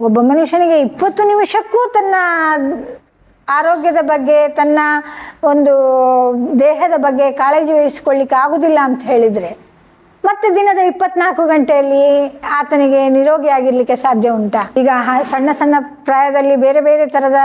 ಒಬ್ಬ ಮನುಷ್ಯನಿಗೆ ಇಪ್ಪತ್ತು ನಿಮಿಷಕ್ಕೂ ತನ್ನ ಆರೋಗ್ಯದ ಬಗ್ಗೆ, ತನ್ನ ಒಂದು ದೇಹದ ಬಗ್ಗೆ ಕಾಳಜಿ ವಹಿಸ್ಕೊಳ್ಳಿಕ್ಕೆ ಆಗುವುದಿಲ್ಲ ಅಂತ ಹೇಳಿದರೆ, ಮತ್ತೆ ದಿನದ ಇಪ್ಪತ್ನಾಲ್ಕು ಗಂಟೆಯಲ್ಲಿ ಆತನಿಗೆ ನಿರೋಗಿ ಆಗಿರಲಿಕ್ಕೆ ಸಾಧ್ಯ ಉಂಟಾ? ಈಗ ಸಣ್ಣ ಸಣ್ಣ ಪ್ರಾಯದಲ್ಲಿ ಬೇರೆ ಬೇರೆ ಥರದ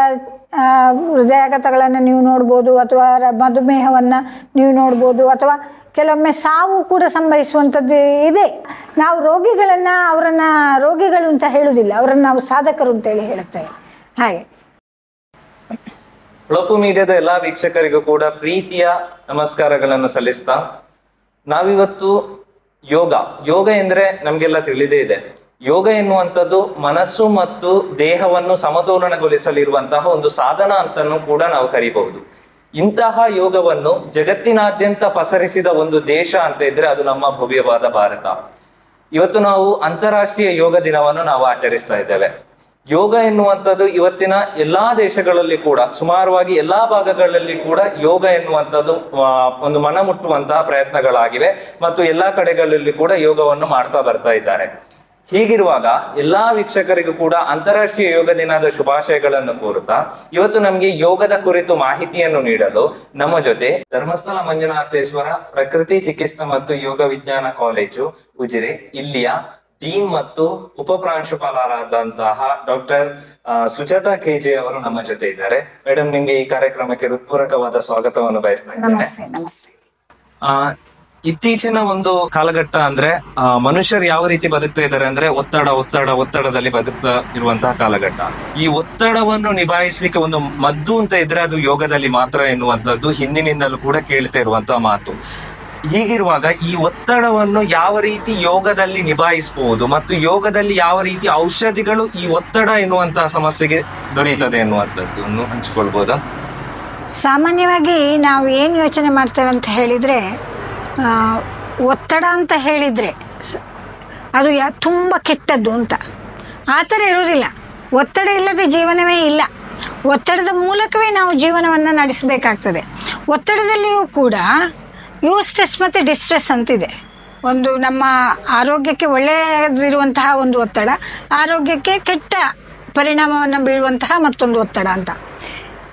ಹೃದಯಾಘಾತಗಳನ್ನು ನೀವು ನೋಡ್ಬೋದು, ಅಥವಾ ಮಧುಮೇಹವನ್ನು ನೀವು ನೋಡ್ಬೋದು, ಅಥವಾ ಕೆಲವೊಮ್ಮೆ ಸಾವು ಕೂಡ ಸಂಭವಿಸುವಂಥದ್ದು ಇದೆ. ನಾವು ರೋಗಿಗಳನ್ನು, ಅವರನ್ನು ರೋಗಿಗಳು ಅಂತ ಹೇಳುವುದಿಲ್ಲ, ಅವರನ್ನು ನಾವು ಸಾಧಕರು ಅಂತೇಳಿ ಹೇಳುತ್ತೇವೆ. ಹಾಗೆ. ಹೊಳಪು ಮೀಡಿಯಾದ ಎಲ್ಲಾ ವೀಕ್ಷಕರಿಗೂ ಕೂಡ ಪ್ರೀತಿಯ ನಮಸ್ಕಾರಗಳನ್ನು ಸಲ್ಲಿಸ್ತಾ, ನಾವಿವತ್ತು ಯೋಗ. ಯೋಗ ಎಂದ್ರೆ ನಮ್ಗೆಲ್ಲ ತಿಳಿದೇ ಇದೆ. ಯೋಗ ಎನ್ನುವಂಥದ್ದು ಮನಸ್ಸು ಮತ್ತು ದೇಹವನ್ನು ಸಮತೋಲನಗೊಳಿಸಲಿರುವಂತಹ ಒಂದು ಸಾಧನ ಅಂತಾನೂ ಕೂಡ ನಾವು ಕರಿಬಹುದು. ಇಂತಹ ಯೋಗವನ್ನು ಜಗತ್ತಿನಾದ್ಯಂತ ಪಸರಿಸಿದ ಒಂದು ದೇಶ ಅಂತ ಇದ್ರೆ ಅದು ನಮ್ಮ ಭವ್ಯವಾದ ಭಾರತ. ಇವತ್ತು ನಾವು ಅಂತಾರಾಷ್ಟ್ರೀಯ ಯೋಗ ದಿನವನ್ನು ನಾವು ಆಚರಿಸ್ತಾ ಇದ್ದೇವೆ. ಯೋಗ ಎನ್ನುವಂಥದ್ದು ಇವತ್ತಿನ ಎಲ್ಲಾ ದೇಶಗಳಲ್ಲಿ ಕೂಡ, ಸುಮಾರುವಾಗಿ ಎಲ್ಲಾ ಭಾಗಗಳಲ್ಲಿ ಕೂಡ ಯೋಗ ಎನ್ನುವಂಥದ್ದು ಒಂದು ಮನ ಮುಟ್ಟುವಂತಹ ಪ್ರಯತ್ನಗಳಾಗಿವೆ. ಮತ್ತು ಎಲ್ಲಾ ಕಡೆಗಳಲ್ಲಿ ಕೂಡ ಯೋಗವನ್ನು ಮಾಡ್ತಾ ಬರ್ತಾ ಇದ್ದಾರೆ. ಹೀಗಿರುವಾಗ ಎಲ್ಲಾ ವೀಕ್ಷಕರಿಗೂ ಕೂಡ ಅಂತಾರಾಷ್ಟ್ರೀಯ ಯೋಗ ದಿನದ ಶುಭಾಶಯಗಳನ್ನು ಕೋರುತ್ತಾ ಇವತ್ತು ನಮಗೆ ಯೋಗದ ಕುರಿತು ಮಾಹಿತಿಯನ್ನು ನೀಡಲು ನಮ್ಮ ಜೊತೆ ಧರ್ಮಸ್ಥಳ ಮಂಜುನಾಥೇಶ್ವರ ಪ್ರಕೃತಿ ಚಿಕಿತ್ಸಾ ಮತ್ತು ಯೋಗ ವಿಜ್ಞಾನ ಕಾಲೇಜು ಉಜಿರೆ ಇಲ್ಲಿಯ ಡೀನ್ ಮತ್ತು ಉಪ ಪ್ರಾಂಶುಪಾಲರಾದಂತಹ ಡಾಕ್ಟರ್ ಸುಜಾತಾ ಕೆಜೆ ಅವರು ನಮ್ಮ ಜೊತೆ ಇದ್ದಾರೆ. ಮೇಡಮ್ ನಿಮ್ಗೆ ಈ ಕಾರ್ಯಕ್ರಮಕ್ಕೆ ಹೃತ್ಪೂರ್ವಕವಾದ ಸ್ವಾಗತವನ್ನು ಬಯಸ್ತಾ ಇದ್ದೇನೆ. ಇತ್ತೀಚಿನ ಒಂದು ಕಾಲಘಟ್ಟ ಅಂದ್ರೆ ಮನುಷ್ಯರು ಯಾವ ರೀತಿ ಬದುಕ್ತಾ ಇದ್ದಾರೆ ಅಂದ್ರೆ, ಒತ್ತಡ ಒತ್ತಡ, ಒತ್ತಡದಲ್ಲಿ ಬದುಕ್ತಾ ಇರುವಂತಹ ಕಾಲಘಟ್ಟ. ಈ ಒತ್ತಡವನ್ನು ನಿಭಾಯಿಸಲಿಕ್ಕೆ ಒಂದು ಮದ್ದು ಅಂತ ಇದ್ರೆ ಅದು ಯೋಗದಲ್ಲಿ ಮಾತ್ರ ಎನ್ನುವಂಥದ್ದು, ಹಿಂದಿನಿಂದಲೂ ಕೂಡ ಕೇಳ್ತಾ ಇರುವಂತಹ ಮಾತು. ಹೀಗಿರುವಾಗ ಈ ಒತ್ತಡವನ್ನು ಯಾವ ರೀತಿ ಯೋಗದಲ್ಲಿ ನಿಭಾಯಿಸಬಹುದು ಮತ್ತು ಯೋಗದಲ್ಲಿ ಯಾವ ರೀತಿ ಔಷಧಿಗಳು ಈ ಒತ್ತಡ ಎನ್ನುವಂತಹ ಸಮಸ್ಯೆಗೆ ದೊರೆಯುತ್ತದೆ ಎನ್ನುವಂಥದ್ದನ್ನು ಹಂಚಿಕೊಳ್ಬೋದಾ? ಸಾಮಾನ್ಯವಾಗಿ ನಾವು ಏನು ಯೋಚನೆ ಮಾಡ್ತೇವೆ ಅಂತ ಹೇಳಿದರೆ ಒತ್ತಡ ಅಂತ ಹೇಳಿದರೆ ಅದು ಯಾ, ತುಂಬ ಕೆಟ್ಟದ್ದು ಅಂತ. ಆ ಥರ ಇರೋದಿಲ್ಲ ಒತ್ತಡ ಇಲ್ಲದೆ ಜೀವನವೇ ಇಲ್ಲ. ಒತ್ತಡದ ಮೂಲಕವೇ ನಾವು ಜೀವನವನ್ನು ನಡೆಸಬೇಕಾಗ್ತದೆ. ಒತ್ತಡದಲ್ಲಿಯೂ ಕೂಡ ಯೂ ಸ್ಟ್ರೆಸ್ ಮತ್ತು ಡಿಸ್ಟ್ರೆಸ್ ಅಂತಿದೆ. ಒಂದು ನಮ್ಮ ಆರೋಗ್ಯಕ್ಕೆ ಒಳ್ಳೆಯದಿರುವಂತಹ ಒಂದು ಒತ್ತಡ, ಆರೋಗ್ಯಕ್ಕೆ ಕೆಟ್ಟ ಪರಿಣಾಮವನ್ನು ಬೀಳುವಂತಹ ಮತ್ತೊಂದು ಒತ್ತಡ ಅಂತ.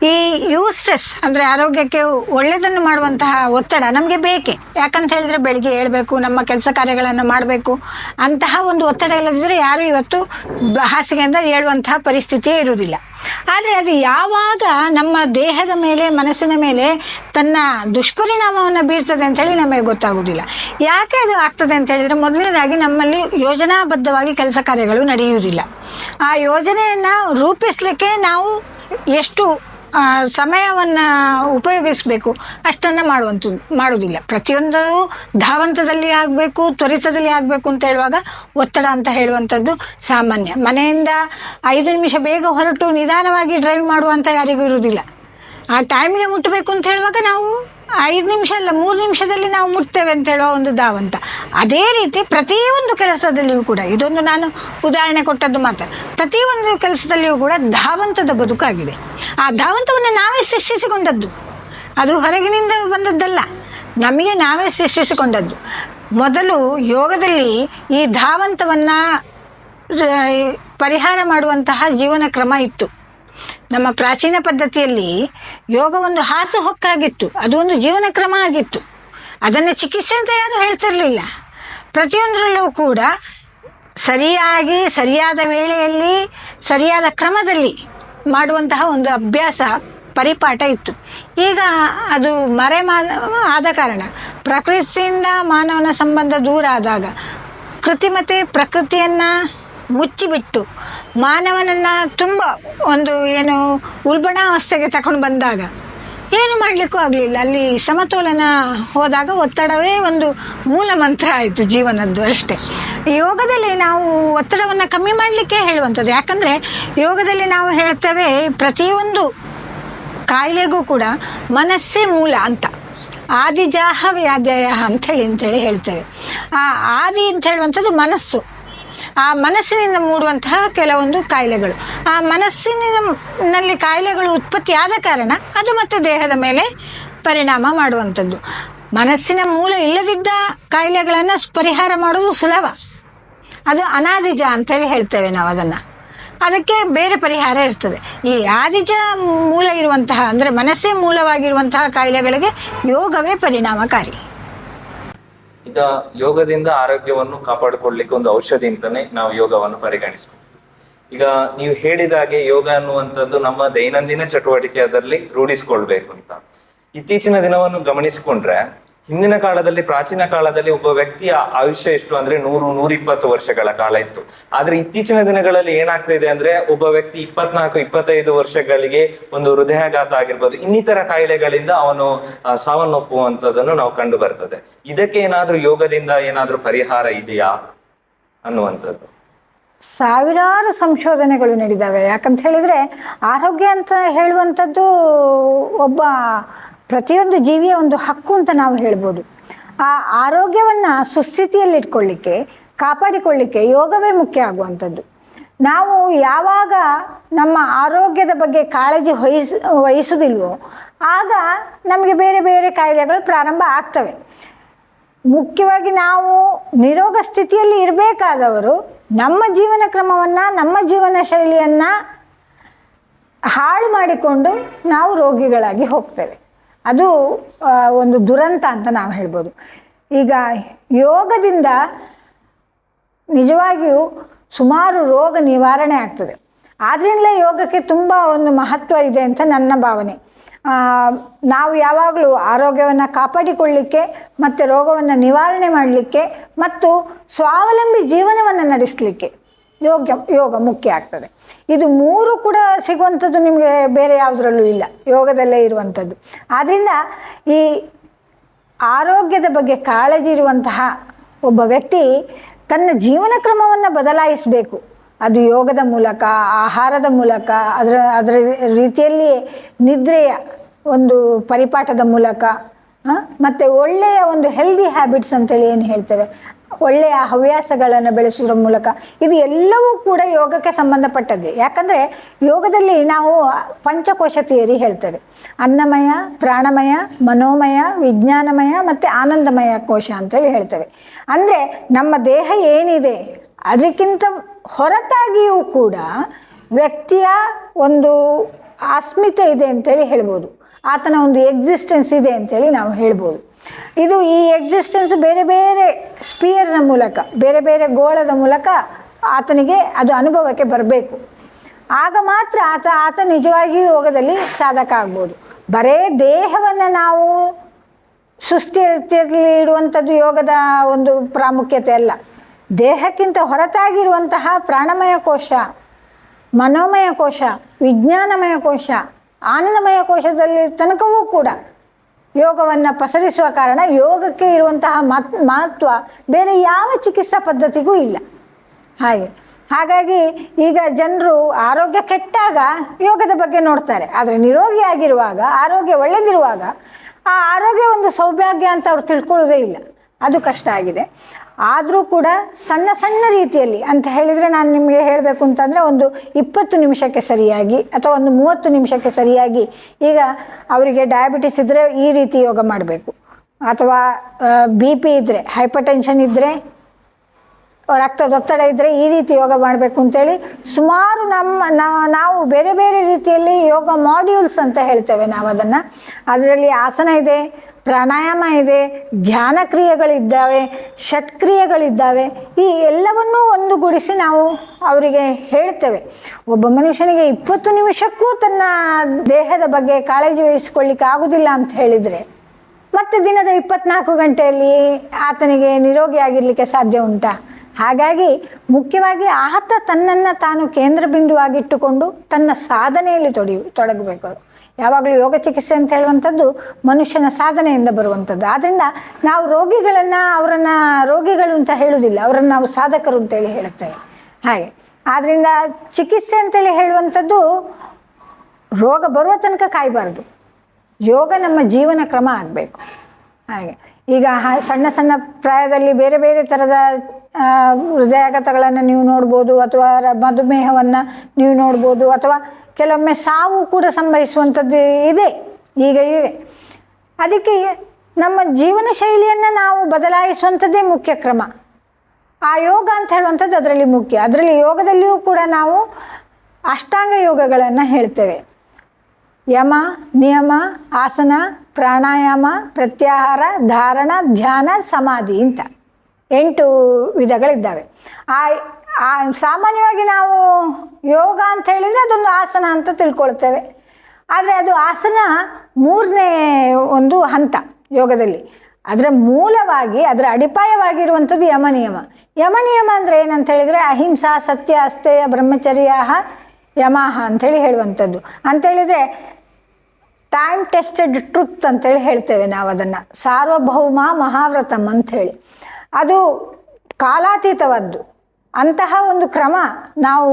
ಈ ಯೂಸ್ಟ್ರೆಸ್ ಅಂದ್ರೆ ಆರೋಗ್ಯಕ್ಕೆ ಒಳ್ಳೆಯದನ್ನು ಮಾಡುವಂತಹ ಒತ್ತಡ ನಮಗೆ ಬೇಕೆ. ಯಾಕಂತ ಹೇಳಿದ್ರೆ ಬೆಳಿಗ್ಗೆ ಏಳಬೇಕು ನಮ್ಮ ಕೆಲಸ ಕಾರ್ಯಗಳನ್ನು ಮಾಡಬೇಕು, ಅಂತಹ ಒಂದು ಒತ್ತಡ ಇಲ್ಲದಿದ್ದರೆ ಯಾರು ಇವತ್ತು ಹಾಸಿಗೆಯಿಂದ ಹೇಳುವಂತಹ ಪರಿಸ್ಥಿತಿಯೇ ಇರುವುದಿಲ್ಲ. ಆದರೆ ಅದು ಯಾವಾಗ ನಮ್ಮ ದೇಹದ ಮೇಲೆ, ಮನಸ್ಸಿನ ಮೇಲೆ ತನ್ನ ದುಷ್ಪರಿಣಾಮವನ್ನು ಬೀರ್ತದೆ ಅಂತೇಳಿ ನಮಗೆ ಗೊತ್ತಾಗೋದಿಲ್ಲ ಯಾಕೆ ಅದು ಆಗ್ತದೆ ಅಂತ ಹೇಳಿದ್ರೆ ಮೊದಲನೇದಾಗಿ ನಮ್ಮಲ್ಲಿ ಯೋಜನಾಬದ್ಧವಾಗಿ ಕೆಲಸ ಕಾರ್ಯಗಳು ನಡೆಯುವುದಿಲ್ಲ. ಆ ಯೋಜನೆಯನ್ನು ರೂಪಿಸಲಿಕ್ಕೆ ನಾವು ಎಷ್ಟು ಸಮಯವನ್ನು ಉಪಯೋಗಿಸಬೇಕು. ಅಷ್ಟನ್ನು ಮಾಡುವಂಥದ್ದು ಮಾಡೋದಿಲ್ಲ ಪ್ರತಿಯೊಂದು ಧಾವಂತದಲ್ಲಿ ಆಗಬೇಕು, ತ್ವರಿತದಲ್ಲಿ ಆಗಬೇಕು ಅಂತ ಹೇಳುವಾಗ ಒತ್ತಡ ಅಂತ ಹೇಳುವಂಥದ್ದು ಸಾಮಾನ್ಯ. ಮನೆಯಿಂದ ಐದು ನಿಮಿಷ ಬೇಗ ಹೊರಟು ನಿಧಾನವಾಗಿ ಡ್ರೈವ್ ಮಾಡುವಂಥ ಯಾರಿಗೂ ಇರುವುದಿಲ್ಲ. ಆ ಟೈಮಿಗೆ ಮುಟ್ಟಬೇಕು ಅಂತ ಹೇಳುವಾಗ ನಾವು ಐದು ನಿಮಿಷ ಅಲ್ಲ, ಮೂರು ನಿಮಿಷದಲ್ಲಿ ನಾವು ಮುಟ್ತೇವೆ ಅಂತ ಹೇಳುವ ಒಂದು ಧಾವಂತ ಅದೇ ರೀತಿ ಪ್ರತಿಯೊಂದು ಕೆಲಸದಲ್ಲಿಯೂ ಕೂಡ, ಇದೊಂದು ನಾನು ಉದಾಹರಣೆ ಕೊಟ್ಟದ್ದು ಮಾತ್ರ, ಪ್ರತಿಯೊಂದು ಕೆಲಸದಲ್ಲಿಯೂ ಕೂಡ ಧಾವಂತದ ಬದುಕಾಗಿದೆ ಆ ಧಾವಂತವನ್ನು ನಾವೇ ಸೃಷ್ಟಿಸಿಕೊಂಡದ್ದು. ಅದು ಹೊರಗಿನಿಂದ ಬಂದದ್ದಲ್ಲ, ನಮಗೆ ನಾವೇ ಸೃಷ್ಟಿಸಿಕೊಂಡದ್ದು. ಮೊದಲು ಯೋಗದಲ್ಲಿ ಈ ಧಾವಂತವನ್ನು ಪರಿಹಾರ ಮಾಡುವಂತಹ ಜೀವನ ಕ್ರಮ ಇತ್ತು. ನಮ್ಮ ಪ್ರಾಚೀನ ಪದ್ಧತಿಯಲ್ಲಿ ಯೋಗ ಒಂದು ಹಾಸು ಹೊಕ್ಕಾಗಿತ್ತು. ಅದು ಒಂದು ಜೀವನ ಕ್ರಮ ಆಗಿತ್ತು. ಅದನ್ನು ಚಿಕಿತ್ಸೆ ಅಂತ ಯಾರು ಹೇಳ್ತಿರಲಿಲ್ಲ. ಪ್ರತಿಯೊಂದರಲ್ಲೂ ಕೂಡ ಸರಿಯಾಗಿ, ಸರಿಯಾದ ವೇಳೆಯಲ್ಲಿ, ಸರಿಯಾದ ಕ್ರಮದಲ್ಲಿ ಮಾಡುವಂತಹ ಒಂದು ಅಭ್ಯಾಸ, ಪರಿಪಾಠ ಇತ್ತು. ಈಗ ಅದು ಮರೆಮಾಡ ಆದ ಕಾರಣ ಪ್ರಕೃತಿಯಿಂದ ಮಾನವನ ಸಂಬಂಧ ದೂರ ಆದಾಗ ಕೃತಿಮತೆ ಪ್ರಕೃತಿಯನ್ನು ಮುಚ್ಚಿಬಿಟ್ಟು ಮಾನವನನ್ನು ತುಂಬ ಒಂದು ಏನು ಉಲ್ಬಣಾವಸ್ಥೆಗೆ ತಕೊಂಡು ಬಂದಾಗ ಏನು ಮಾಡಲಿಕ್ಕೂ ಆಗಲಿಲ್ಲ. ಅಲ್ಲಿ ಸಮತೋಲನ ಹೋದಾಗ ಒತ್ತಡವೇ ಒಂದು ಮೂಲ ಮಂತ್ರ ಆಯಿತು ಜೀವನದ್ದು ಅಷ್ಟೇ. ಯೋಗದಲ್ಲಿ ನಾವು ಒತ್ತಡವನ್ನು ಕಮ್ಮಿ ಮಾಡಲಿಕ್ಕೆ ಹೇಳುವಂಥದ್ದು. ಯಾಕಂದರೆ ಯೋಗದಲ್ಲಿ ನಾವು ಹೇಳ್ತೇವೆ ಪ್ರತಿಯೊಂದು ಕಾಯಿಲೆಗೂ ಕೂಡ ಮನಸ್ಸೇ ಮೂಲ ಅಂತ. ಆದಿಜಾಹ ವ್ಯಾಧ್ಯಾಯ ಅಂಥೇಳಿ ಅಂತೇಳಿ ಹೇಳ್ತೇವೆ. ಆ ಆದಿ ಅಂತ ಹೇಳುವಂಥದ್ದು ಮನಸ್ಸು. ಆ ಮನಸ್ಸಿನಿಂದ ಮೂಡುವಂತಹ ಕೆಲವೊಂದು ಕಾಯಿಲೆಗಳು. ಆ ಮನಸ್ಸಿನಲ್ಲಿ ಕಾಯಿಲೆಗಳು ಉತ್ಪತ್ತಿ ಆದ ಕಾರಣ ಅದು ಮತ್ತೆ ದೇಹದ ಮೇಲೆ ಪರಿಣಾಮ ಮಾಡುವಂಥದ್ದು. ಮನಸ್ಸಿನ ಮೂಲ ಇಲ್ಲದಿದ್ದ ಕಾಯಿಲೆಗಳನ್ನು ಪರಿಹಾರ ಮಾಡುವುದು ಸುಲಭ. ಅದು ಅನಾದಿಜ ಅಂತೇಳಿ ಹೇಳ್ತೇವೆ ನಾವು ಅದನ್ನು. ಅದಕ್ಕೆ ಬೇರೆ ಪರಿಹಾರ ಇರ್ತದೆ. ಈ ಆದಿಜ ಮೂಲ ಇರುವಂತಹ, ಅಂದರೆ ಮನಸ್ಸೇ ಮೂಲವಾಗಿರುವಂತಹ ಕಾಯಿಲೆಗಳಿಗೆ ಯೋಗವೇ ಪರಿಣಾಮಕಾರಿ. ಈಗ ಯೋಗದಿಂದ ಆರೋಗ್ಯವನ್ನು ಕಾಪಾಡಿಕೊಳ್ಳಿಕ್ಕೆ ಒಂದು ಔಷಧಿ ಅಂತಾನೆ ನಾವು ಯೋಗವನ್ನು ಪರಿಗಣಿಸ್ಬೇಕು. ಈಗ ನೀವು ಹೇಳಿದ ಹಾಗೆ ಯೋಗ ಅನ್ನುವಂಥದ್ದು ನಮ್ಮ ದೈನಂದಿನ ಚಟುವಟಿಕೆ ಅದರಲ್ಲಿ ರೂಢಿಸಿಕೊಳ್ಬೇಕು ಅಂತ. ಇತ್ತೀಚಿನ ದಿನವನ್ನು ಗಮನಿಸಿಕೊಂಡ್ರೆ ಹಿಂದಿನ ಕಾಲದಲ್ಲಿ, ಪ್ರಾಚೀನ ಕಾಲದಲ್ಲಿ ಒಬ್ಬ ವ್ಯಕ್ತಿಯ ಆಯುಷ್ಯ ಎಷ್ಟು ಅಂದ್ರೆ ನೂರು, ನೂರಿಪ್ಪತ್ತು ವರ್ಷಗಳ ಕಾಲ ಇತ್ತು. ಆದ್ರೆ ಇತ್ತೀಚಿನ ದಿನಗಳಲ್ಲಿ ಏನಾಗ್ತಿದೆ ಅಂದ್ರೆ ಒಬ್ಬ ವ್ಯಕ್ತಿ ಇಪ್ಪತ್ನಾಲ್ಕು, ಇಪ್ಪತ್ತೈದು ವರ್ಷಗಳಿಗೆ ಒಂದು ಹೃದಯಾಘಾತ ಆಗಿರ್ಬೋದು. ಇನ್ನಿತರ ಕಾಯಿಲೆಗಳಿಂದ ಅವನು ಸಾವನ್ನಪ್ಪುವಂತದನ್ನು ನಾವು ಕಂಡು ಬರ್ತದೆ. ಇದಕ್ಕೆ ಏನಾದ್ರೂ ಯೋಗದಿಂದ ಏನಾದ್ರೂ ಪರಿಹಾರ ಇದೆಯಾ ಅನ್ನುವಂಥದ್ದು. ಸಾವಿರಾರು ಸಂಶೋಧನೆಗಳು ನಡೆದಾವೆ ಯಾಕಂತ ಹೇಳಿದ್ರೆ ಆರೋಗ್ಯ ಅಂತ ಹೇಳುವಂಥದ್ದು ಒಬ್ಬ ಪ್ರತಿಯೊಂದು ಜೀವಿಯ ಒಂದು ಹಕ್ಕು ಅಂತ ನಾವು ಹೇಳ್ಬೋದು. ಆ ಆರೋಗ್ಯವನ್ನು ಸುಸ್ಥಿತಿಯಲ್ಲಿಟ್ಕೊಳ್ಳಿಕ್ಕೆ, ಕಾಪಾಡಿಕೊಳ್ಳಿಕ್ಕೆ ಯೋಗವೇ ಮುಖ್ಯ ಆಗುವಂಥದ್ದು. ನಾವು ಯಾವಾಗ ನಮ್ಮ ಆರೋಗ್ಯದ ಬಗ್ಗೆ ಕಾಳಜಿ ವಹಿಸ್ ಆಗ ನಮಗೆ ಬೇರೆ ಬೇರೆ ಕಾಯಿಲೆಗಳು ಪ್ರಾರಂಭ ಆಗ್ತವೆ. ಮುಖ್ಯವಾಗಿ ನಾವು ನಿರೋಗ ಸ್ಥಿತಿಯಲ್ಲಿ ಇರಬೇಕಾದವರು ನಮ್ಮ ಜೀವನ ಕ್ರಮವನ್ನು, ನಮ್ಮ ಜೀವನ ಶೈಲಿಯನ್ನು ಹಾಳು ಮಾಡಿಕೊಂಡು ನಾವು ರೋಗಿಗಳಾಗಿ ಹೋಗ್ತೇವೆ. ಅದು ಒಂದು ದುರಂತ ಅಂತ ನಾವು ಹೇಳ್ಬೋದು. ಈಗ ಯೋಗದಿಂದ ನಿಜವಾಗಿಯೂ ಸುಮಾರು ರೋಗ ನಿವಾರಣೆ ಆಗ್ತದೆ. ಆದ್ರಿಂದಲೇ ಯೋಗಕ್ಕೆ ತುಂಬ ಒಂದು ಮಹತ್ವ ಇದೆ ಅಂತ ನನ್ನ ಭಾವನೆ. ನಾವು ಯಾವಾಗಲೂ ಆರೋಗ್ಯವನ್ನು ಕಾಪಾಡಿಕೊಳ್ಳಿಕ್ಕೆ ಮತ್ತು ರೋಗವನ್ನು ನಿವಾರಣೆ ಮಾಡಲಿಕ್ಕೆ ಮತ್ತು ಸ್ವಾವಲಂಬಿ ಜೀವನವನ್ನು ನಡೆಸಲಿಕ್ಕೆ ಯೋಗ್ಯ, ಯೋಗ ಮುಖ್ಯ ಆಗ್ತದೆ. ಇದು ಮೂರು ಕೂಡ ಸಿಗುವಂಥದ್ದು ನಿಮಗೆ ಬೇರೆ ಯಾವುದರಲ್ಲೂ ಇಲ್ಲ. ಯೋಗದಲ್ಲೇ ಇರುವಂಥದ್ದು. ಆದ್ದರಿಂದ ಈ ಆರೋಗ್ಯದ ಬಗ್ಗೆ ಕಾಳಜಿ ಇರುವಂತಹ ಒಬ್ಬ ವ್ಯಕ್ತಿ ತನ್ನ ಜೀವನ ಕ್ರಮವನ್ನು ಬದಲಾಯಿಸಬೇಕು. ಅದು ಯೋಗದ ಮೂಲಕ, ಆಹಾರದ ಮೂಲಕ, ಅದರ ಅದರ ರೀತಿಯಲ್ಲಿ ನಿದ್ರೆಯ ಒಂದು ಪರಿಪಾಠದ ಮೂಲಕ ಮತ್ತು ಒಳ್ಳೆಯ ಒಂದು ಹೆಲ್ದಿ ಹ್ಯಾಬಿಟ್ಸ್ ಅಂತೇಳಿ ಏನು ಹೇಳ್ತೇವೆ? ಒಳ್ಳೆಯ ಹವ್ಯಾಸಗಳನ್ನು ಬೆಳೆಸೋದ್ರ ಮೂಲಕ ಇದು ಎಲ್ಲವೂ ಕೂಡ ಯೋಗಕ್ಕೆ ಸಂಬಂಧಪಟ್ಟದ್ದೇ. ಯಾಕಂದರೆ ಯೋಗದಲ್ಲಿ ನಾವು ಪಂಚಕೋಶ ಥಿಯರಿ ಹೇಳ್ತೇವೆ. ಅನ್ನಮಯ, ಪ್ರಾಣಮಯ, ಮನೋಮಯ, ವಿಜ್ಞಾನಮಯ ಮತ್ತು ಆನಂದಮಯ ಕೋಶ ಅಂತೇಳಿ ಹೇಳ್ತೇವೆ. ಅಂದರೆ ನಮ್ಮ ದೇಹ ಏನಿದೆ ಅದಕ್ಕಿಂತ ಹೊರತಾಗಿಯೂ ಕೂಡ ವ್ಯಕ್ತಿಯ ಒಂದು ಅಸ್ಮಿತೆ ಇದೆ ಅಂತೇಳಿ ಹೇಳ್ಬೋದು. ಆತನ ಒಂದು ಎಕ್ಸಿಸ್ಟೆನ್ಸ್ ಇದೆ ಅಂತೇಳಿ ನಾವು ಹೇಳ್ಬೋದು. ಇದು ಈ ಎಕ್ಸಿಸ್ಟೆನ್ಸ್ ಬೇರೆ ಬೇರೆ ಸ್ಪಿಯರ್ನ ಮೂಲಕ, ಬೇರೆ ಬೇರೆ ಗೋಳದ ಮೂಲಕ ಆತನಿಗೆ ಅದು ಅನುಭವಕ್ಕೆ ಬರಬೇಕು. ಆಗ ಮಾತ್ರ ಆತ ಆತ ನಿಜವಾಗಿಯೂ ಯೋಗದಲ್ಲಿ ಸಾಧಕ ಆಗ್ಬೋದು. ಬರೇ ದೇಹವನ್ನು ನಾವು ಸುಸ್ಥಿರತೆಯಲ್ಲಿ ಇಡುವಂಥದ್ದು ಯೋಗದ ಒಂದು ಪ್ರಾಮುಖ್ಯತೆ ಅಲ್ಲ. ದೇಹಕ್ಕಿಂತ ಹೊರತಾಗಿರುವಂತಹ ಪ್ರಾಣಮಯ ಕೋಶ, ಮನೋಮಯ ಕೋಶ, ವಿಜ್ಞಾನಮಯ ಕೋಶ, ಆನಂದಮಯ ಕೋಶದಲ್ಲಿ ತನಕವೂ ಕೂಡ ಯೋಗವನ್ನು ಪಸರಿಸುವ ಕಾರಣ ಯೋಗಕ್ಕೆ ಇರುವಂತಹ ಮಹತ್ವ ಬೇರೆ ಯಾವ ಚಿಕಿತ್ಸಾ ಪದ್ಧತಿಗೂ ಇಲ್ಲ. ಹಾಗೆ. ಹಾಗಾಗಿ ಈಗ ಜನರು ಆರೋಗ್ಯ ಕೆಟ್ಟಾಗ ಯೋಗದ ಬಗ್ಗೆ ನೋಡ್ತಾರೆ. ಆದರೆ ನಿರೋಗಿಯಾಗಿರುವಾಗ ಆರೋಗ್ಯ ಒಳ್ಳೆದಿರುವಾಗ ಆ ಆರೋಗ್ಯ ಒಂದು ಸೌಭಾಗ್ಯ ಅಂತ ಅವ್ರು ತಿಳ್ಕೊಳ್ಳೋದೇ ಇಲ್ಲ. ಅದು ಕಷ್ಟ ಆಗಿದೆ. ಆದರೂ ಕೂಡ ಸಣ್ಣ ಸಣ್ಣ ರೀತಿಯಲ್ಲಿ ಅಂತ ಹೇಳಿದರೆ ನಾನು ನಿಮಗೆ ಹೇಳಬೇಕು ಅಂತಂದರೆ ಒಂದು ಇಪ್ಪತ್ತು ನಿಮಿಷಕ್ಕೆ ಸರಿಯಾಗಿ ಅಥವಾ ಒಂದು ಮೂವತ್ತು ನಿಮಿಷಕ್ಕೆ ಸರಿಯಾಗಿ ಈಗ ಅವರಿಗೆ ಡಯಾಬಿಟಿಸ್ ಇದ್ದರೆ ಈ ರೀತಿ ಯೋಗ ಮಾಡಬೇಕು. ಅಥವಾ ಬಿ ಪಿ ಇದ್ದರೆ ಹೈಪರ್ ಟೆನ್ಷನ್ ಇದ್ದರೆ ರಕ್ತದೊತ್ತಡ ಇದ್ದರೆ ಈ ರೀತಿ ಯೋಗ ಮಾಡಬೇಕು ಅಂತೇಳಿ ಸುಮಾರು ನಮ್ಮ ನಾವು ಬೇರೆ ಬೇರೆ ರೀತಿಯಲ್ಲಿ ಯೋಗ ಮಾಡ್ಯೂಲ್ಸ್ ಅಂತ ಹೇಳ್ತೇವೆ ನಾವು ಅದನ್ನು ಅದರಲ್ಲಿ ಆಸನ ಇದೆ ಪ್ರಾಣಾಯಾಮ ಇದೆ, ಧ್ಯಾನ ಕ್ರಿಯೆಗಳಿದ್ದಾವೆ ಷಟ್ಕ್ರಿಯೆಗಳಿದ್ದಾವೆ ಈ ಎಲ್ಲವನ್ನೂ ಒಂದುಗೂಡಿಸಿ ನಾವು ಅವರಿಗೆ ಹೇಳ್ತೇವೆ. ಒಬ್ಬ ಮನುಷ್ಯನಿಗೆ ಇಪ್ಪತ್ತು ನಿಮಿಷಕ್ಕೂ ತನ್ನ ದೇಹದ ಬಗ್ಗೆ ಕಾಳಜಿ ವಹಿಸಿಕೊಳ್ಳಿಕ್ಕೆ ಆಗೋದಿಲ್ಲ ಅಂತ ಹೇಳಿದರೆ, ಮತ್ತೆ ದಿನದ ಇಪ್ಪತ್ನಾಲ್ಕು ಗಂಟೆಯಲ್ಲಿ ಆತನಿಗೆ ನಿರೋಗಿಯಾಗಿರಲಿಕ್ಕೆ ಸಾಧ್ಯ ಉಂಟಾ? ಹಾಗಾಗಿ ಮುಖ್ಯವಾಗಿ ಆತ ತನ್ನನ್ನು ತಾನು ಕೇಂದ್ರ ಬಿಂದುವಾಗಿಟ್ಟುಕೊಂಡು ತನ್ನ ಸಾಧನೆಯಲ್ಲಿ ತೊಡಿ, ತೊಡಗಬೇಕು. ಯಾವಾಗಲೂ ಯೋಗ ಚಿಕಿತ್ಸೆ ಅಂತ ಹೇಳುವಂಥದ್ದು ಮನುಷ್ಯನ ಸಾಧನೆಯಿಂದ ಬರುವಂಥದ್ದು. ಆದ್ದರಿಂದ ನಾವು ರೋಗಿಗಳನ್ನು, ಅವರನ್ನು ರೋಗಿಗಳು ಅಂತ ಹೇಳುವುದಿಲ್ಲ, ಅವರನ್ನು ನಾವು ಸಾಧಕರು ಅಂತೇಳಿ ಹೇಳುತ್ತೇವೆ. ಹಾಗೆ. ಆದ್ದರಿಂದ ಚಿಕಿತ್ಸೆ ಅಂತೇಳಿ ಹೇಳುವಂಥದ್ದು ರೋಗ ಬರುವ ತನಕ ಕಾಯಬಾರ್ದು. ಯೋಗ ನಮ್ಮ ಜೀವನ ಕ್ರಮ ಆಗಬೇಕು. ಹಾಗೆ. ಈಗ ಸಣ್ಣ ಸಣ್ಣ ಪ್ರಾಯದಲ್ಲಿ ಬೇರೆ ಬೇರೆ ಥರದ ಹೃದಯಾಘಾತಗಳನ್ನು ನೀವು ನೋಡ್ಬೋದು, ಅಥವಾ ಮಧುಮೇಹವನ್ನು ನೀವು ನೋಡ್ಬೋದು, ಅಥವಾ ಕೆಲವೊಮ್ಮೆ ಸಾವು ಕೂಡ ಸಂಭವಿಸುವಂಥದ್ದು ಇದೆ, ಈಗ ಇದೆ. ಅದಕ್ಕೆ ನಮ್ಮ ಜೀವನ ಶೈಲಿಯನ್ನು ನಾವು ಬದಲಾಯಿಸುವಂಥದ್ದೇ ಮುಖ್ಯ ಕ್ರಮ. ಆ ಯೋಗ ಅಂತ ಹೇಳುವಂಥದ್ದು ಅದರಲ್ಲಿ ಮುಖ್ಯ. ಅದರಲ್ಲಿ ಯೋಗದಲ್ಲಿಯೂ ಕೂಡ ನಾವು ಅಷ್ಟಾಂಗ ಯೋಗಗಳನ್ನು ಹೇಳ್ತೇವೆ. ಯಮ, ನಿಯಮ, ಆಸನ, ಪ್ರಾಣಾಯಾಮ, ಪ್ರತ್ಯಾಹಾರ, ಧಾರಣ, ಧ್ಯಾನ, ಸಮಾಧಿ ಅಂತ. ಎಂಟು ವಿಧಗಳಿದ್ದಾವೆ. ಆ ಸಾಮಾನ್ಯವಾಗಿ ನಾವು ಯೋಗ ಅಂತ ಹೇಳಿದರೆ ಅದೊಂದು ಆಸನ ಅಂತ ತಿಳ್ಕೊಳ್ತೇವೆ. ಆದರೆ ಅದು ಆಸನ ಮೂರನೇ ಒಂದು ಹಂತ ಯೋಗದಲ್ಲಿ. ಅದರ ಮೂಲವಾಗಿ, ಅದರ ಅಡಿಪಾಯವಾಗಿರುವಂಥದ್ದು ಯಮನಿಯಮ ಯಮನಿಯಮ ಅಂದರೆ ಏನಂತ ಹೇಳಿದರೆ ಅಹಿಂಸಾ, ಸತ್ಯ, ಅಸ್ಥೇಯ ಬ್ರಹ್ಮಚರ್ಯ ಯಮಃ ಅಂಥೇಳಿ ಹೇಳುವಂಥದ್ದು. ಅಂಥೇಳಿದರೆ ಟೈಮ್ ಟೆಸ್ಟೆಡ್ ಟ್ರುತ್ ಅಂತೇಳಿ ಹೇಳ್ತೇವೆ ನಾವು ಅದನ್ನು ಸಾರ್ವಭೌಮ ಮಹಾವ್ರತಂ ಅಂಥೇಳಿ ಅದು ಕಾಲಾತೀತವಾದ್ದು. ಅಂತಹ ಒಂದು ಕ್ರಮ ನಾವು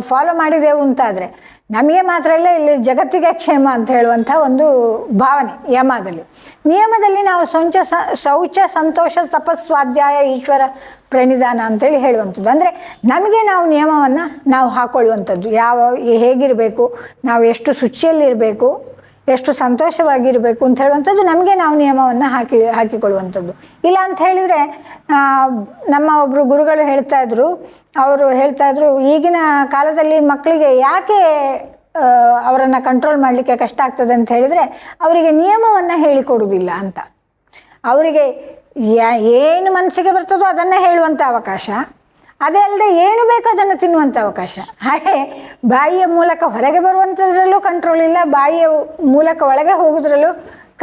ಫಾಲೋ ಮಾಡಿದೆವು ಅಂತಾದರೆ, ನಮಗೆ ಮಾತ್ರ ಅಲ್ಲ ಇಲ್ಲಿ ಜಗತ್ತಿಗೆ ಕ್ಷೇಮ ಅಂತ ಹೇಳುವಂಥ ಒಂದು ಭಾವನೆ ಯಮದಲ್ಲಿ. ನಿಯಮದಲ್ಲಿ ನಾವು ಶೌಚ ಸ, ಶೌಚ ಸಂತೋಷ ತಪಸ್ವಾಧ್ಯಾಯ ಈಶ್ವರ ಪ್ರಣಿಧಾನ ಅಂತೇಳಿ ಹೇಳುವಂಥದ್ದು. ಅಂದರೆ ನಮಗೆ ನಾವು ನಿಯಮವನ್ನು ನಾವು ಹಾಕೊಳ್ಳುವಂಥದ್ದು. ಯಾವ, ಹೇಗಿರಬೇಕು, ನಾವು ಎಷ್ಟು ಶುಚಿಯಲ್ಲಿರಬೇಕು ಎಷ್ಟು ಸಂತೋಷವಾಗಿರಬೇಕು ಅಂತ ಹೇಳುವಂಥದ್ದು ನಮಗೆ ನಾವು ನಿಯಮವನ್ನು ಹಾಕಿ ಹಾಕಿಕೊಳ್ಳುವಂಥದ್ದು ಇಲ್ಲ ಅಂತ ಹೇಳಿದರೆ ನಮ್ಮ ಒಬ್ಬರು ಗುರುಗಳು ಹೇಳ್ತಾ ಇದ್ರು, ಅವರು ಹೇಳ್ತಾ ಇದ್ರು, ಈಗಿನ ಕಾಲದಲ್ಲಿ ಮಕ್ಕಳಿಗೆ ಯಾಕೆ ಅವರನ್ನು ಕಂಟ್ರೋಲ್ ಮಾಡಲಿಕ್ಕೆ ಕಷ್ಟ ಆಗ್ತದೆ ಅಂತ ಹೇಳಿದರೆ, ಅವರಿಗೆ ನಿಯಮವನ್ನು ಹೇಳಿಕೊಡುವುದಿಲ್ಲ ಅಂತ. ಅವರಿಗೆ ಏನು ಮನಸ್ಸಿಗೆ ಬರ್ತದೋ ಅದನ್ನು ಹೇಳುವಂಥ ಅವಕಾಶ. ಅದೇ ಅಲ್ಲದೆ ಏನು ಬೇಕೋ ಅದನ್ನು ತಿನ್ನುವಂಥ ಅವಕಾಶ. ಹಾಗೆ ಬಾಯಿಯ ಮೂಲಕ ಹೊರಗೆ ಬರುವಂಥದ್ರಲ್ಲೂ ಕಂಟ್ರೋಲ್ ಇಲ್ಲ, ಬಾಯಿಯ ಮೂಲಕ ಒಳಗೆ ಹೋಗೋದ್ರಲ್ಲೂ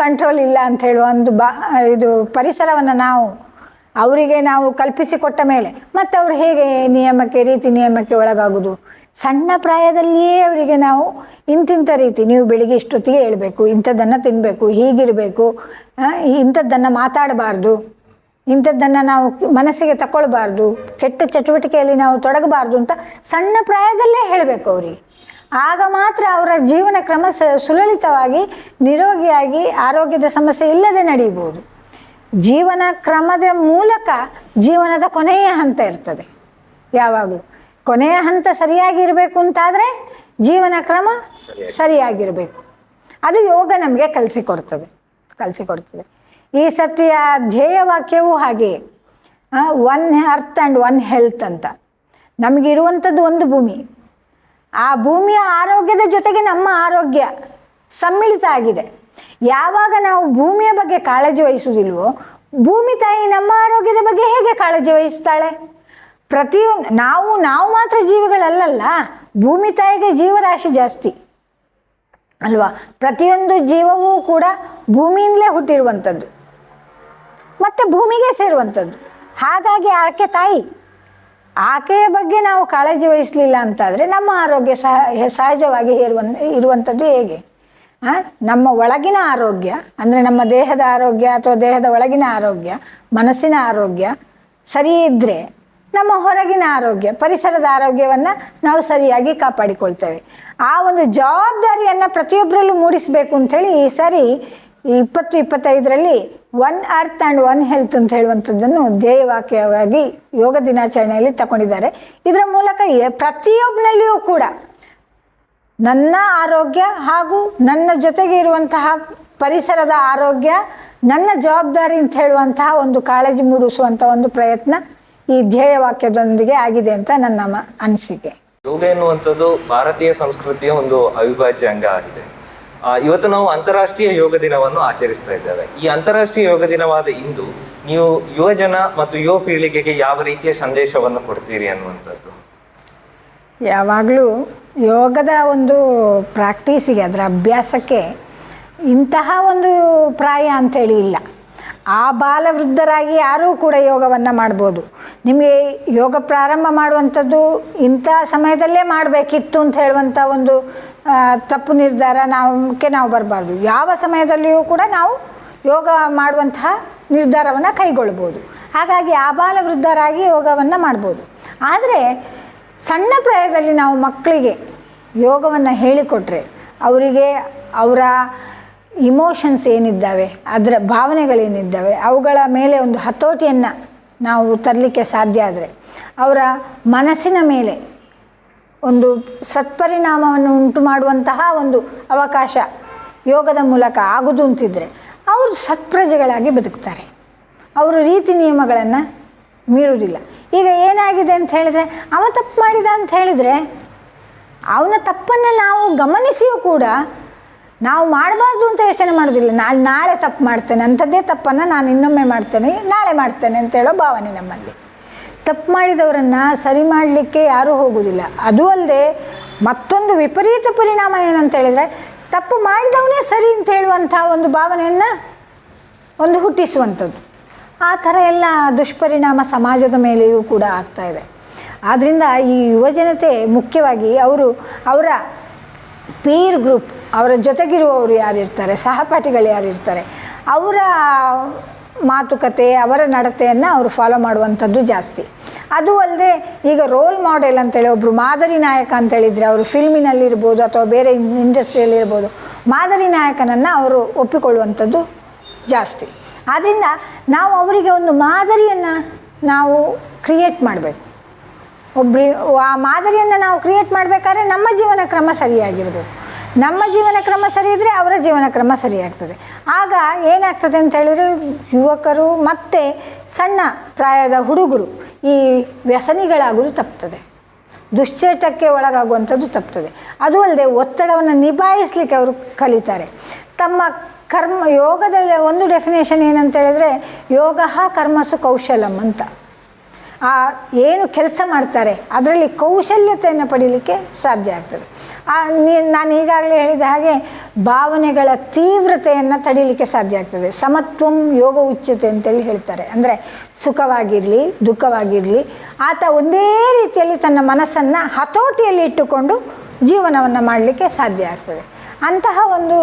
ಕಂಟ್ರೋಲ್ ಇಲ್ಲ ಅಂತ ಹೇಳುವ ಒಂದು ಬಾ, ಇದು ಪರಿಸರವನ್ನು ನಾವು, ಅವರಿಗೆ ನಾವು ಕಲ್ಪಿಸಿಕೊಟ್ಟ ಮೇಲೆ. ಮತ್ತು ಅವರು ಹೇಗೆ ನಿಯಮಕ್ಕೆ, ರೀತಿ ನಿಯಮಕ್ಕೆ ಒಳಗಾಗೋದು? ಸಣ್ಣ ಪ್ರಾಯದಲ್ಲಿಯೇ ಅವರಿಗೆ ನಾವು ಇಂತಿಂಥ ರೀತಿ, ನೀವು ಬೆಳಿಗ್ಗೆ ಇಷ್ಟೊತ್ತಿಗೆ ಹೇಳಬೇಕು, ಇಂಥದ್ದನ್ನು ತಿನ್ನಬೇಕು ಹೀಗಿರಬೇಕು ಇಂಥದ್ದನ್ನು ಮಾತಾಡಬಾರ್ದು. ಇಂಥದ್ದನ್ನು ನಾವು ಮನಸ್ಸಿಗೆ ತಗೊಳ್ಬಾರ್ದು ಕೆಟ್ಟ ಚಟುವಟಿಕೆಯಲ್ಲಿ ನಾವು ತೊಡಗಬಾರ್ದು ಅಂತ ಸಣ್ಣ ಪ್ರಾಯದಲ್ಲೇ ಹೇಳಬೇಕು ಅವರಿಗೆ. ಆಗ ಮಾತ್ರ ಅವರ ಜೀವನ ಕ್ರಮ ಸ, ಸುಲಲಿತವಾಗಿ, ನಿರೋಗಿಯಾಗಿ ಆರೋಗ್ಯದ ಸಮಸ್ಯೆ ಇಲ್ಲದೆ ನಡೆಯಬಹುದು ಜೀವನ ಕ್ರಮದ ಮೂಲಕ ಜೀವನದ ಕೊನೆಯ ಹಂತ ಇರ್ತದೆ. ಯಾವಾಗಲೂ ಕೊನೆಯ ಹಂತ ಸರಿಯಾಗಿರಬೇಕು ಅಂತಾದರೆ ಜೀವನ ಕ್ರಮ ಸರಿಯಾಗಿರಬೇಕು. ಅದು ಯೋಗ ನಮಗೆ ಕಲಿಸಿಕೊಡ್ತದೆ ಕಲಿಸಿಕೊಡ್ತದೆ ಈ ಸತಿಯ ಧ್ಯೇಯ ವಾಕ್ಯವೂ ಹಾಗೆ one earth and one health ಅಂತ. ನಮಗಿರುವಂಥದ್ದು ಒಂದು ಭೂಮಿ. ಆ ಭೂಮಿಯ ಆರೋಗ್ಯದ ಜೊತೆಗೆ ನಮ್ಮ ಆರೋಗ್ಯ ಸಮ್ಮಿಳಿತ ಆಗಿದೆ. ಯಾವಾಗ ನಾವು ಭೂಮಿಯ ಬಗ್ಗೆ ಕಾಳಜಿ ವಹಿಸುವುದಿಲ್ವೋ, ಭೂಮಿ ತಾಯಿ ನಮ್ಮ ಆರೋಗ್ಯದ ಬಗ್ಗೆ ಹೇಗೆ ಕಾಳಜಿ ವಹಿಸ್ತಾಳೆ? ಪ್ರತಿಯೊಂದು ನಾವು ನಾವು ಮಾತ್ರ ಜೀವಿಗಳಲ್ಲಲ್ಲ, ಭೂಮಿ ತಾಯಿಗೆ ಜೀವರಾಶಿ ಜಾಸ್ತಿ. ಅಲ್ವಾ? ಪ್ರತಿಯೊಂದು ಜೀವವೂ ಕೂಡ ಭೂಮಿಯಿಂದಲೇ ಹುಟ್ಟಿರುವಂಥದ್ದು. ಮತ್ತು ಭೂಮಿಗೆ ಸೇರುವಂಥದ್ದು. ಹಾಗಾಗಿ ಆಕೆ ತಾಯಿ, ಆಕೆಯ ಬಗ್ಗೆ ನಾವು ಕಾಳಜಿ ವಹಿಸಲಿಲ್ಲ ಅಂತಾದರೆ ನಮ್ಮ ಆರೋಗ್ಯ ಸಹ, ಸಹಜವಾಗಿ ಇರುವ ಇರುವಂಥದ್ದು ಹೇಗೆ? ನಮ್ಮ ಒಳಗಿನ ಆರೋಗ್ಯ, ಅಂದರೆ ನಮ್ಮ ದೇಹದ ಆರೋಗ್ಯ ಅಥವಾ ದೇಹದ ಒಳಗಿನ ಆರೋಗ್ಯ, ಮನಸ್ಸಿನ ಆರೋಗ್ಯ ಸರಿ ಇದ್ದರೆ ನಮ್ಮ ಹೊರಗಿನ ಆರೋಗ್ಯ, ಪರಿಸರದ ಆರೋಗ್ಯವನ್ನು ನಾವು ಸರಿಯಾಗಿ ಕಾಪಾಡಿಕೊಳ್ತೇವೆ. ಆ ಒಂದು ಜವಾಬ್ದಾರಿಯನ್ನು ಪ್ರತಿಯೊಬ್ಬರಲ್ಲೂ ಮೂಡಿಸಬೇಕು ಅಂಥೇಳಿ ಈ ಸಾರಿ ಇಪ್ಪತ್ತು ಇಪ್ಪತ್ತೈದರಲ್ಲಿ one earth and one health ಅಂತ ಹೇಳುವಂಥದ್ದನ್ನು ಧ್ಯೇಯವಾಕ್ಯವಾಗಿ ಯೋಗ ದಿನಾಚರಣೆಯಲ್ಲಿ ತಗೊಂಡಿದ್ದಾರೆ. ಇದರ ಮೂಲಕ ಪ್ರತಿಯೊಬ್ಬನಲ್ಲಿಯೂ ಕೂಡ ನನ್ನ ಆರೋಗ್ಯ ಹಾಗೂ ನನ್ನ ಜೊತೆಗೆ ಇರುವಂತಹ ಪರಿಸರದ ಆರೋಗ್ಯ, ನನ್ನ ಜವಾಬ್ದಾರಿ ಅಂತ ಹೇಳುವಂತಹ ಒಂದು ಕಾಳಜಿ ಮೂಡಿಸುವಂಥ ಒಂದು ಪ್ರಯತ್ನ ಈ ಧ್ಯೇಯವಾಕ್ಯದೊಂದಿಗೆ ಆಗಿದೆ ಅಂತ ನನ್ನ ಅನಿಸಿಕೆ. ಯೋಗ ಎನ್ನುವಂಥದ್ದು ಭಾರತೀಯ ಸಂಸ್ಕೃತಿಯ ಒಂದು ಅವಿಭಾಜ್ಯ ಅಂಗ ಆಗಿದೆ. ಇವತ್ತು ನಾವು ಅಂತಾರಾಷ್ಟ್ರೀಯ ಯೋಗ ದಿನವನ್ನು ಆಚರಿಸ್ತಾ ಇದ್ದೇವೆ. ಈ ಅಂತಾರಾಷ್ಟ್ರೀಯ ಯೋಗ ದಿನವಾದ ಇಂದು ನೀವು ಯುವಜನ ಮತ್ತು ಯುವ ಪೀಳಿಗೆಗೆ ಯಾವ ರೀತಿಯ ಸಂದೇಶವನ್ನು ಕೊಡ್ತೀರಿ ಅನ್ನುವಂಥದ್ದು? ಯಾವಾಗಲೂ ಯೋಗದ ಒಂದು ಪ್ರಾಕ್ಟೀಸಿಗೆ, ಅದರ ಅಭ್ಯಾಸಕ್ಕೆ ಇಂತಹ ಒಂದು ಪ್ರಾಯ ಅಂಥೇಳಿ ಇಲ್ಲ. ಆ ಬಾಲವೃದ್ಧರಾಗಿ ಯಾರೂ ಕೂಡ ಯೋಗವನ್ನು ಮಾಡ್ಬೋದು. ನಿಮಗೆ ಯೋಗ ಪ್ರಾರಂಭ ಮಾಡುವಂಥದ್ದು ಇಂಥ ಸಮಯದಲ್ಲೇ ಮಾಡಬೇಕಿತ್ತು ಅಂತ ಹೇಳುವಂಥ ಒಂದು ತಪ್ಪು ನಿರ್ಧಾರ ನಾವಕ್ಕೆ ನಾವು ಬರಬಾರ್ದು. ಯಾವ ಸಮಯದಲ್ಲಿಯೂ ಕೂಡ ನಾವು ಯೋಗ ಮಾಡುವಂತಹ ನಿರ್ಧಾರವನ್ನು ಕೈಗೊಳ್ಬೋದು. ಹಾಗಾಗಿ ಆಬಾಲವೃದ್ಧರಾಗಿ ಯೋಗವನ್ನು ಮಾಡ್ಬೋದು. ಆದರೆ ಸಣ್ಣ ಪ್ರಾಯದಲ್ಲಿ ನಾವು ಮಕ್ಕಳಿಗೆ ಯೋಗವನ್ನು ಹೇಳಿಕೊಟ್ರೆ ಅವರಿಗೆ ಅವರ ಇಮೋಷನ್ಸ್ ಏನಿದ್ದಾವೆ, ಅದರ ಭಾವನೆಗಳೇನಿದ್ದಾವೆ, ಅವುಗಳ ಮೇಲೆ ಒಂದು ಹತೋಟಿಯನ್ನು ನಾವು ತರಲಿಕ್ಕೆ ಸಾಧ್ಯ ಆದರೆ. ಅವರ ಮನಸ್ಸಿನ ಮೇಲೆ ಒಂದು ಸತ್ಪರಿಣಾಮವನ್ನು ಉಂಟು ಮಾಡುವಂತಹ ಒಂದು ಅವಕಾಶ ಯೋಗದ ಮೂಲಕ ಆಗುದು ಅಂತಿದ್ದರೆ ಅವರು ಸತ್ಪ್ರಜೆಗಳಾಗಿ ಬದುಕ್ತಾರೆ. ಅವರು ರೀತಿ ನಿಯಮಗಳನ್ನು ಮೀರುವುದಿಲ್ಲ. ಈಗ ಏನಾಗಿದೆ ಅಂತ ಹೇಳಿದರೆ, ಅವ ತಪ್ಪು ಮಾಡಿದ ಅಂತ ಹೇಳಿದರೆ, ಅವನ ತಪ್ಪನ್ನು ನಾವು ಗಮನಿಸಿಯೂ ಕೂಡ ನಾವು ಮಾಡಬಾರ್ದು ಅಂತ ಯೋಚನೆ ಮಾಡೋದಿಲ್ಲ. ನಾನು ನಾಳೆ ತಪ್ಪು ಮಾಡ್ತೇನೆ, ಅಂಥದ್ದೇ ತಪ್ಪನ್ನು ನಾನು ಇನ್ನೊಮ್ಮೆ ಮಾಡ್ತೇನೆ, ನಾಳೆ ಮಾಡ್ತೇನೆ ಅಂತ ಹೇಳೋ ಭಾವನೆ ನಮ್ಮಲ್ಲಿ. ತಪ್ಪು ಮಾಡಿದವರನ್ನು ಸರಿ ಮಾಡಲಿಕ್ಕೆ ಯಾರೂ ಹೋಗುವುದಿಲ್ಲ ಅದು ಅಲ್ಲದೆ ಮತ್ತೊಂದು ವಿಪರೀತ ಪರಿಣಾಮ ಏನಂತ ಹೇಳಿದರೆ, ತಪ್ಪು ಮಾಡಿದವನೇ ಸರಿ ಅಂತ ಹೇಳುವಂಥ ಒಂದು ಭಾವನೆಯನ್ನು ಒಂದು ಹುಟ್ಟಿಸುವಂಥದ್ದು. ಆ ಥರ ಎಲ್ಲ ದುಷ್ಪರಿಣಾಮ ಸಮಾಜದ ಮೇಲೆಯೂ ಕೂಡ ಆಗ್ತಾ ಇದೆ. ಆದ್ದರಿಂದ ಈ ಯುವಜನತೆ ಮುಖ್ಯವಾಗಿ ಅವರು ಅವರ ಪೀರ್ ಗ್ರೂಪ್ ಅವರ ಜೊತೆಗಿರುವವರು ಯಾರಿರ್ತಾರೆ, ಸಹಪಾಠಿಗಳು ಯಾರಿರ್ತಾರೆ, ಅವರ ಮಾತುಕತೆ, ಅವರ ನಡತೆಯನ್ನು ಅವರು ಫಾಲೋ ಮಾಡುವಂಥದ್ದು ಜಾಸ್ತಿ. ಅದು ಅಲ್ಲದೆ ಈಗ ರೋಲ್ ಮಾಡೆಲ್ ಅಂತೇಳಿ ಒಬ್ಬರು ಮಾದರಿ ನಾಯಕ ಅಂತೇಳಿದರೆ ಅವರು ಫಿಲ್ಮಿನಲ್ಲಿರ್ಬೋದು ಅಥವಾ ಬೇರೆ ಇಂಡಸ್ಟ್ರಿಯಲ್ಲಿರ್ಬೋದು ಮಾದರಿ ನಾಯಕನನ್ನು ಅವರು ಒಪ್ಪಿಕೊಳ್ಳುವಂಥದ್ದು ಜಾಸ್ತಿ. ಆದ್ದರಿಂದ ನಾವು ಅವರಿಗೆ ಒಂದು ಮಾದರಿಯನ್ನು ನಾವು ಕ್ರಿಯೇಟ್ ಮಾಡಬೇಕು. ಒಬ್ರಿ ಆ ಮಾದರಿಯನ್ನು ನಾವು ಕ್ರಿಯೇಟ್ ಮಾಡಬೇಕಾದ್ರೆ ನಮ್ಮ ಜೀವನ ಕ್ರಮ ಸರಿಯಾಗಿರಬೇಕು. ನಮ್ಮ ಜೀವನ ಕ್ರಮ ಸರಿ ಇದ್ದರೆ ಅವರ ಜೀವನ ಕ್ರಮ ಸರಿಯಾಗ್ತದೆ ಆಗ ಏನಾಗ್ತದೆ ಅಂತ ಹೇಳಿದರೆ ಯುವಕರು ಮತ್ತು ಸಣ್ಣ ಪ್ರಾಯದ ಹುಡುಗರು ಈ ವ್ಯಸನಿಗಳಾಗೋದು ತಪ್ತದೆ. ದುಶ್ಚೇಟಕ್ಕೆ ಒಳಗಾಗುವಂಥದ್ದು ತಪ್ತದೆ. ಅದು ಅಲ್ಲದೆ ಒತ್ತಡವನ್ನು ನಿಭಾಯಿಸಲಿಕ್ಕೆ ಅವರು ಕಲಿತಾರೆ. ತಮ್ಮ ಕರ್ಮ ಯೋಗದ ಒಂದು ಡೆಫಿನೇಷನ್ ಏನಂತ ಹೇಳಿದರೆ ಯೋಗ ಕರ್ಮಸು ಕೌಶಲಂ ಅಂತ. ಆ ಏನು ಕೆಲಸ ಮಾಡ್ತಾರೆ, ಅದರಲ್ಲಿ ಕೌಶಲ್ಯತೆಯನ್ನು ಪಡೀಲಿಕ್ಕೆ ಸಾಧ್ಯ ಆಗ್ತದೆ. ನಾನು ಈಗಾಗಲೇ ಹೇಳಿದ ಹಾಗೆ ಭಾವನೆಗಳ ತೀವ್ರತೆಯನ್ನು ತಡೀಲಿಕ್ಕೆ ಸಾಧ್ಯ ಆಗ್ತದೆ. ಸಮತ್ವಂ ಯೋಗ ಉಚ್ಯತೆ ಅಂತೇಳಿ ಹೇಳ್ತಾರೆ. ಅಂದರೆ ಸುಖವಾಗಿರಲಿ, ದುಃಖವಾಗಿರಲಿ, ಆತ ಒಂದೇ ರೀತಿಯಲ್ಲಿ ತನ್ನ ಮನಸ್ಸನ್ನು ಹತೋಟಿಯಲ್ಲಿ ಇಟ್ಟುಕೊಂಡು ಜೀವನವನ್ನು ಮಾಡಲಿಕ್ಕೆ ಸಾಧ್ಯ ಆಗ್ತದೆ. ಅಂತಹ ಒಂದು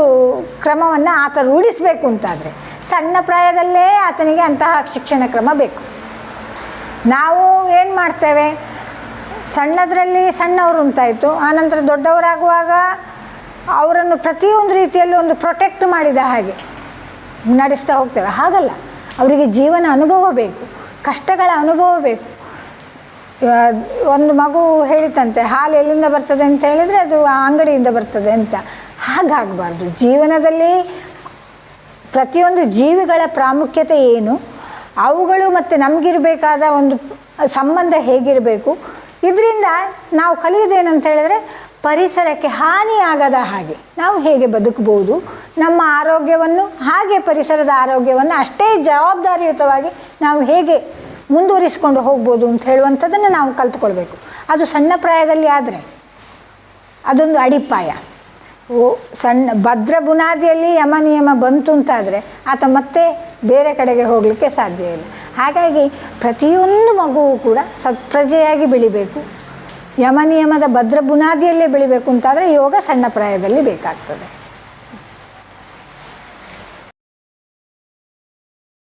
ಕ್ರಮವನ್ನು ಆತ ರೂಢಿಸಬೇಕು ಅಂತಾದರೆ ಸಣ್ಣ ಪ್ರಾಯದಲ್ಲೇ ಆತನಿಗೆ ಅಂತಹ ಶಿಕ್ಷಣ ಕ್ರಮ ಬೇಕು. ನಾವು ಏನು ಮಾಡ್ತೇವೆ? ಸಣ್ಣದರಲ್ಲಿ ಸಣ್ಣವರು ಉಂಟಾಯಿತು ಆನಂತರ ದೊಡ್ಡವರಾಗುವಾಗ ಅವರನ್ನು ಪ್ರತಿಯೊಂದು ರೀತಿಯಲ್ಲಿ ಒಂದು ಪ್ರೊಟೆಕ್ಟ್ ಮಾಡಿದ ಹಾಗೆ ನಡೆಸ್ತಾ ಹೋಗ್ತೇವೆ. ಹಾಗಲ್ಲ, ಅವರಿಗೆ ಜೀವನ ಅನುಭವ ಬೇಕು, ಕಷ್ಟಗಳ ಅನುಭವ ಬೇಕು. ಒಂದು ಮಗು ಹೇಳಿತಂತೆ, ಹಾಲು ಎಲ್ಲಿಂದ ಬರ್ತದೆ ಅಂತ ಹೇಳಿದರೆ ಅದು ಆ ಅಂಗಡಿಯಿಂದ ಬರ್ತದೆ ಅಂತ. ಹಾಗಾಗಬಾರ್ದು. ಜೀವನದಲ್ಲಿ ಪ್ರತಿಯೊಂದು ಜೀವಿಗಳ ಪ್ರಾಮುಖ್ಯತೆ ಏನು? ಅವುಗಳು ಮತ್ತು ನಮಗಿರಬೇಕಾದ ಒಂದು ಸಂಬಂಧ ಹೇಗಿರಬೇಕು? ಇದರಿಂದ ನಾವು ಕಲಿಯೋದೇನು ಅಂತ ಹೇಳಿದ್ರೆ ಪರಿಸರಕ್ಕೆ ಹಾನಿಯಾಗದ ಹಾಗೆ ನಾವು ಹೇಗೆ ಬದುಕಬಹುದು, ನಮ್ಮ ಆರೋಗ್ಯವನ್ನು ಹಾಗೆ ಪರಿಸರದ ಆರೋಗ್ಯವನ್ನು ಅಷ್ಟೇ ಜವಾಬ್ದಾರಿಯುತವಾಗಿ ನಾವು ಹೇಗೆ ಮುಂದುವರಿಸಿಕೊಂಡು ಹೋಗ್ಬೋದು ಅಂತ ಹೇಳುವಂಥದ್ದನ್ನು ನಾವು ಕಲ್ತ್ಕೊಳ್ಬೇಕು. ಅದು ಸಣ್ಣ ಪ್ರಾಯದಲ್ಲಿ ಆದರೆ ಅದೊಂದು ಅಡಿಪಾಯ. ಓ ಸಣ್ಣ ಭದ್ರ ಬುನಾದಿಯಲ್ಲಿ ಯಮ ನಿಯಮ ಬಂತು ಅಂತಾದರೆ ಆತ ಮತ್ತೆ ಬೇರೆ ಕಡೆಗೆ ಹೋಗಲಿಕ್ಕೆ ಸಾಧ್ಯ ಇಲ್ಲ. ಹಾಗಾಗಿ ಪ್ರತಿಯೊಂದು ಮಗುವು ಕೂಡ ಸತ್ಪ್ರಜೆಯಾಗಿ ಬೆಳಿಬೇಕು. ಯಮ ನಿಯಮದ ಭದ್ರ ಬುನಾದಿಯಲ್ಲೇ ಬೆಳಿಬೇಕು ಅಂತಾದರೆ ಯೋಗ ಸಣ್ಣ ಪ್ರಾಯದಲ್ಲಿ ಬೇಕಾಗ್ತದೆ.